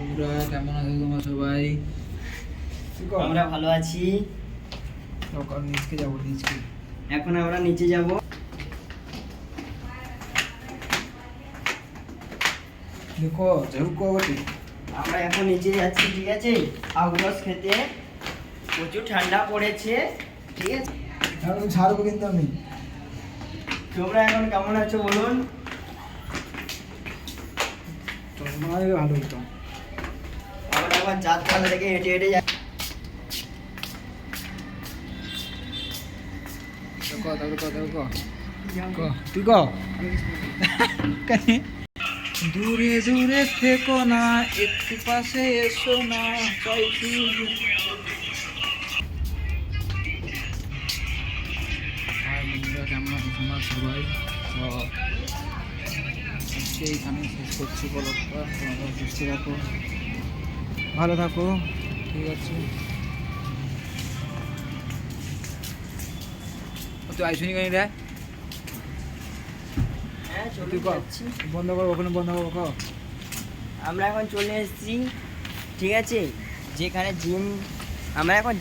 বন্ধুরা কেমন আছো তোমরা সবাই? আমরা ভালো আছি। সকাল নিচকে যাব নিচকে। এখন আমরা নিচে যাব। দেখো ঝুঁকো বটে। আমরা এখন নিচে যাচ্ছি ঠিক আছে? আউটবাস খেতে। প্রচুর ঠান্ডা পড়েছে ঠিক আছে? এখন ছাড়বো কিন্তু আমি। তোমরা এখন কেমন আছো বলুন? তোমার ভালো হতো আমরা এখন চারতলা থেকে হেঁটে হেঁটে কো তুই কো? দূরে দূরে থেকো না একটু পাশে এসো না কেমন আছো তোমরা সবাই? আজকে এইখানে শেষ করছি বলকটা তোমরা সুস্থ থাকো। ভালো থাকো। ঠিক আছে। তুই আইসুনি কেন রে? হ্যাঁ তুই বন্ধ কর ওখানে বন্ধ কর কর আমরা এখন চলে এসেছি ঠিক আছে? যেখানে জিম আমরা এখন